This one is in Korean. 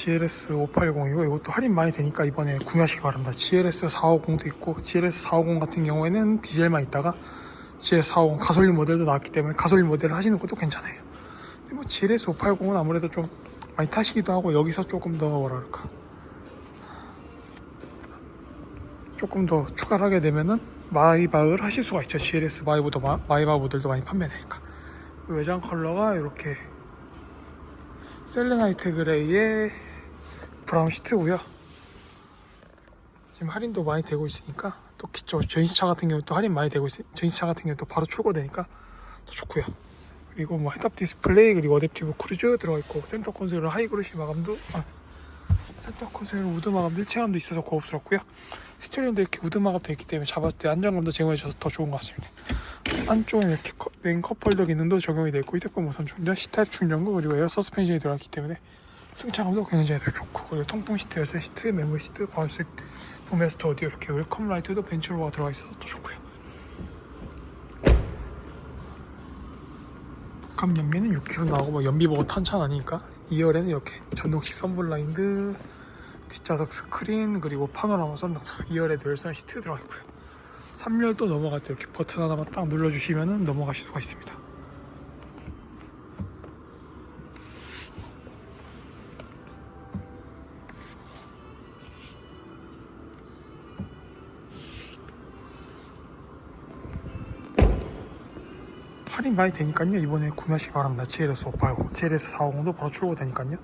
GLS 580이고 이것도 할인 많이 되니까 이번에 구매하시기 바랍니다. GLS 450도 있고 GLS 450 같은 경우에는 디젤만 있다가 GLS 450 가솔린 모델도 나왔기 때문에 가솔린 모델을 하시는 것도 괜찮아요. 근데 뭐 GLS 580은 아무래도 좀 많이 타시기도 하고 여기서 조금 더 뭐랄까 조금 더 추가를 하게 되면은 마이바을 하실 수가 있죠. GLS 마이보도 마, 마이바 모델도 많이 판매되니까 외장 컬러가 이렇게 셀레나이트 그레이의 브라운 시트고요. 지금 할인도 많이 되고 있으니까 또 기초 전시차 같은 경우 또 할인 많이 되고 있으 전시차 같은 경우 또 바로 출고되니까 또 좋고요. 그리고 뭐 헤드업 디스플레이 그리고 어댑티브 크루즈 들어가 있고 센터 콘솔 하이그로시 마감도 아, 센터 콘솔 우드 마감도 일체감도 있어서 고급스럽고요. 스티어링도 이렇게 우드 마감 되어 있기 때문에 잡았을 때 안정감도 제공해 줘서 더 좋은 것 같습니다. 안쪽에 이렇게 컵- 메인 컵홀더 기능도 적용이 되어 있고 휴대폰 무선 충전, C타입 충전구 그리고 에어 서스펜션이 들어갔기 때문에 승차감도 굉장히 더 좋고 그리고 통풍 시트, 열쇠 시트, 메모리 시트, 바우스 부메스터 오디오 이렇게 웰컴 라이트도 벤츠로가 들어가 있어서 더 좋고요. 복합 연비는 6km 나오고 뭐 연비 보고 탄 차는 아니니까 2열에는 이렇게 전동식 선블라인드 뒷좌석 스크린 그리고 파노라마 썬루프 2열에도 열선 시트 들어가 있고요. 3열도 넘어갈 때 이렇게 버튼 하나만 딱 눌러주시면 넘어가실 수가 있습니다 할인 많이 되니까요. 이번에 구매하시기 바랍니다. GLS 580, GLS 450도 바로 출고되니까요